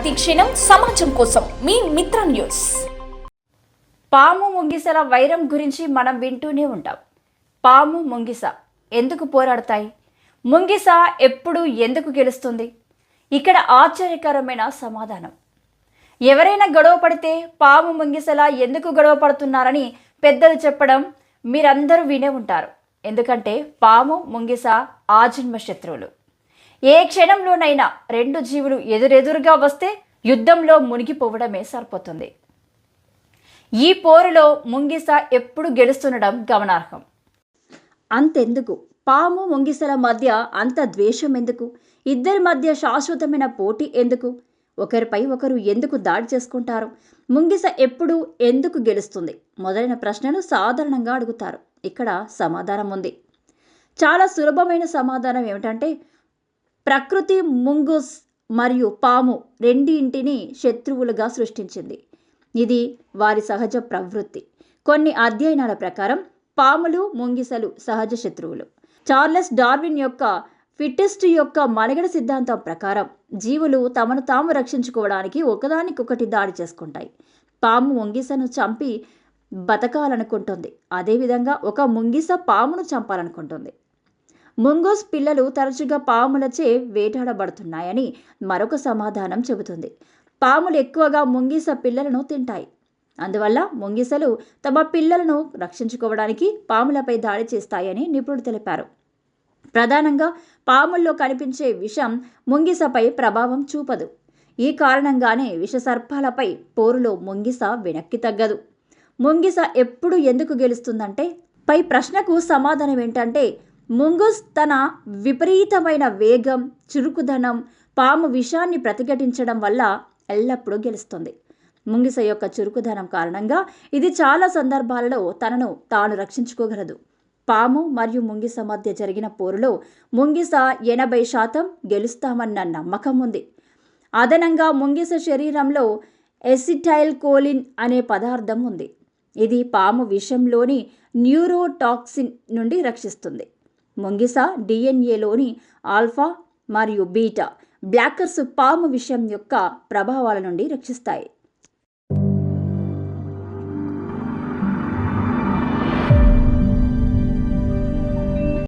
ప్రతిక్షణం సమాజం కోసం మీ మిత్ర న్యూస్. పాము ముంగిసల వైరం గురించి మనం వింటూనే ఉంటాం. పాము ముంగిస ఎందుకు పోరాడతాయి? ముంగిస ఎప్పుడు ఎందుకు గెలుస్తుంది? ఇక్కడ ఆశ్చర్యకరమైన సమాధానం. ఎవరైనా గొడవ పడితే పాము ముంగిసలా ఎందుకు గొడవ పడుతున్నారని పెద్దలు చెప్పడం మీరందరూ వినే ఉంటారు. ఎందుకంటే పాము ముంగిస ఆజన్మ శత్రువులు. ఏ క్షణంలోనైనా రెండు జీవులు ఎదురెదురుగా వస్తే యుద్ధంలో మునిగిపోవడమే సరిపోతుంది. ఈ పోరులో ముంగిస ఎప్పుడు గెలుస్తుండడం గమనార్హం. అంతెందుకు? పాము ముంగిసల మధ్య అంత ద్వేషం ఎందుకు? ఇద్దరి మధ్య శాశ్వతమైన పోటీ ఎందుకు? ఒకరిపై ఒకరు ఎందుకు దాడి చేసుకుంటారు? ముంగిస ఎప్పుడు ఎందుకు గెలుస్తుంది? మొదలైన ప్రశ్నలు సాధారణంగా అడుగుతారు. ఇక్కడ సమాధానం ఉంది. చాలా సులభమైన సమాధానం ఏమిటంటే ప్రకృతి ముంగుస్ మరియు పాము రెండింటిని శత్రువులుగా సృష్టించింది. ఇది వారి సహజ ప్రవృత్తి. కొన్ని అధ్యయనాల ప్రకారం పాములు ముంగిసలు సహజ శత్రువులు. చార్లెస్ డార్విన్ యొక్క ఫిట్టెస్ట్ యొక్క మలగడ సిద్ధాంతం ప్రకారం జీవులు తమను తాము రక్షించుకోవడానికి ఒకదానికొకటి దాడి చేసుకుంటాయి. పాము ముంగిసను చంపి బతకాలనుకుంటుంది. అదేవిధంగా ఒక ముంగిస పామును చంపాలనుకుంటుంది. ముంగోస్ పిల్లలు తరచుగా పాములచే వేటాడబడుతున్నాయని మరొక సమాధానం చెబుతుంది. పాములు ఎక్కువగా ముంగిస పిల్లలను తింటాయి. అందువల్ల ముంగిసలు తమ పిల్లలను రక్షించుకోవడానికి పాములపై దాడి చేస్తాయని నిపుణులు తెలిపారు. ప్రధానంగా పాముల్లో కనిపించే విషం ముంగిసపై ప్రభావం చూపదు. ఈ కారణంగానే విషసర్పాలపై పోరులో ముంగిస వెనక్కి తగ్గదు. ముంగిస ఎప్పుడు ఎందుకు గెలుస్తుందంటే పై ప్రశ్నకు సమాధానం ఏంటంటే ముంగుస్ తన విపరీతమైన వేగం చురుకుదనం పాము విషాన్ని ప్రతిఘటించడం వల్ల ఎల్లప్పుడూ గెలుస్తుంది. ముంగిస యొక్క చురుకుదనం కారణంగా ఇది చాలా సందర్భాలలో తనను తాను రక్షించుకోగలదు. పాము మరియు ముంగిస మధ్య జరిగిన పోరులో ముంగిస ఎనభై శాతం గెలుస్తామన్న నమ్మకం ఉంది. అదనంగా ముంగిస శరీరంలో ఎసిటైల్ కోలిన్ అనే పదార్థం ఉంది. ఇది పాము విషంలోని న్యూరోటాక్సిన్ నుండి రక్షిస్తుంది. ముంగిస డిఎన్ఏలోని ఆల్ఫా మరియు బీటా బ్లాకర్స్ పాము విషయం యొక్క ప్రభావాల నుండి రక్షిస్తాయి.